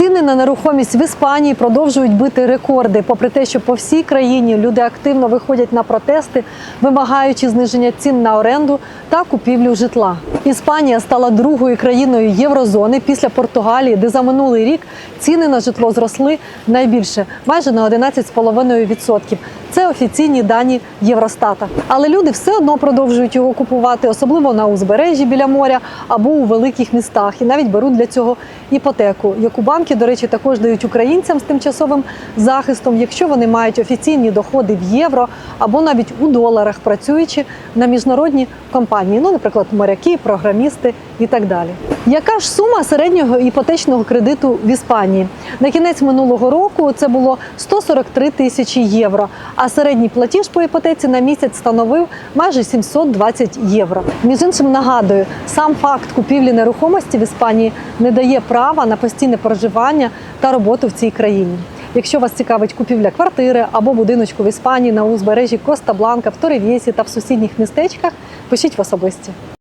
Ціни на нерухомість в Іспанії продовжують бити рекорди, попри те, що по всій країні люди активно виходять на протести, вимагаючи зниження цін на оренду та купівлю житла. Іспанія стала другою країною єврозони після Португалії, де за минулий рік ціни на житло зросли найбільше майже на 11,5%. Це офіційні дані Євростата. Але люди все одно продовжують його купувати, особливо на узбережжі біля моря або у великих містах, і навіть беруть для цього іпотеку, яку банки, до речі, також дають українцям з тимчасовим захистом, якщо вони мають офіційні доходи в євро або навіть у доларах, працюючи на міжнародні компанії, ну, наприклад, моряки, програмісти і так далі. Яка ж сума середнього іпотечного кредиту в Іспанії? На кінець минулого року це було 143 тисячі євро, а середній платіж по іпотеці на місяць становив майже 720 євро. Між іншим нагадую, сам факт купівлі нерухомості в Іспанії не дає права на постійне проживання та роботу в цій країні. Якщо вас цікавить купівля квартири або будиночку в Іспанії на узбережжі Коста Бланка, в Торевєсі та в сусідніх містечках, пишіть в особисті.